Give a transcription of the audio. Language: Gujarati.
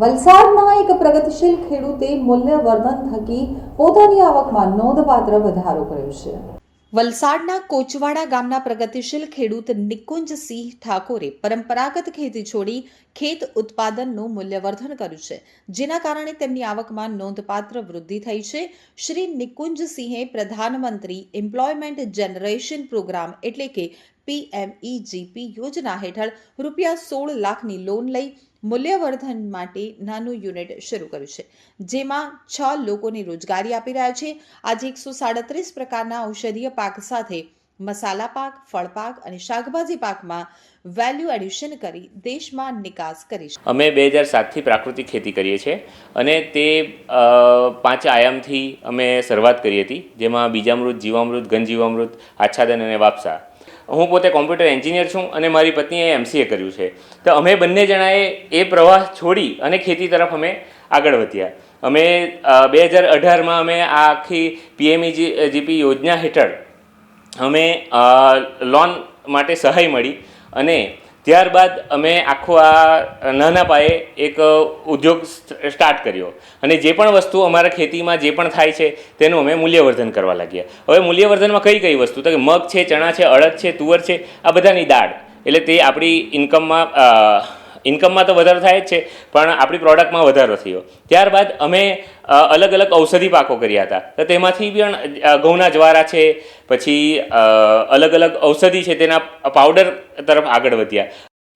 વલસાડના એક પ્રગતિશીલ ખેડૂતે મૂલ્યવર્ધન થકી પોતાની આવકમાં નોંધપાત્ર વધારો કર્યો છે. વલસાડના કોચવાડા ગામના પ્રગતિશીલ ખેડૂત નિકુંજસિંહ ઠાકોરે પરંપરાગત ખેતી છોડી ખેત ઉત્પાદનનું મૂલ્યવર્ધન કર્યું છે, જેના કારણે તેમની આવકમાં નોંધપાત્ર વૃદ્ધિ થઈ છે. શ્રી નિકુંજસિંહે પ્રધાનમંત્રી એમ્પ્લોયમેન્ટ જનરેશન પ્રોગ્રામ એટલે કે પીએમઈજીપી યોજના હેઠળ રૂપિયા સોળ લાખની લોન લઈ મૂલ્યવર્ધન માટે નાનું યુનિટ શરૂ કર્યું છે, જેમાં છ લોકોને રોજગારી આપી રહ્યા છે. આજે એકસો સાડત્રીસ પ્રકારના ઔષધીય પાક સાથે મસાલા પાક, ફળ પાક અને શાકભાજી પાકમાં વેલ્યુ એડિશન કરી દેશમાં નિકાસ કરી છે અમે બે હજાર સાતથી પ્રાકૃતિક ખેતી કરીએ છીએ અને તે પાંચ આયામથી અમે શરૂઆત કરી હતી, જેમાં બીજામૃત, જીવામૃત, ઘનજીવામૃત, આચ્છાદન અને વાપસા. હું પોતે કોમ્પ્યુટર એન્જિનિયર છું અને મારી પત્નીએ એમસીએ કર્યું છે. તો અમે બંને જણાએ એ પ્રવાહ છોડી અને ખેતી તરફ અમે આગળ વધ્યા. અમે બે હજાર અઢારમાં અમે આ આખી પીએમઈ જીપી યોજના હેઠળ અમે લોન માટે સહાય મળી અને ત્યારબાદ અમે આખો આ નાના પાયે એક ઉદ્યોગ સ્ટાર્ટ કર્યો. અને જે પણ વસ્તુ અમારા ખેતીમાં જે પણ થાય છે, તેનું અમે મૂલ્યવર્ધન કરવા લાગ્યા. હવે મૂલ્યવર્ધનમાં કઈ કઈ વસ્તુ? તો કે મગ છે, ચણા છે, અડદ છે, તુવર છે, આ બધાની દાળ. એટલે તે આપણી ઇન્કમમાં ઇન્કમમાં તો વધારો થાય જ છે, પણ આપણી પ્રોડક્ટમાં વધારો થયો. ત્યારબાદ અમે અલગ અલગ ઔષધિ પાકો કર્યા હતા. તો તેમાંથી પણ ઘઉંના જ્વારા છે, પછી અલગ અલગ ઔષધિ છે, તેના પાવડર તરફ આગળ વધ્યા.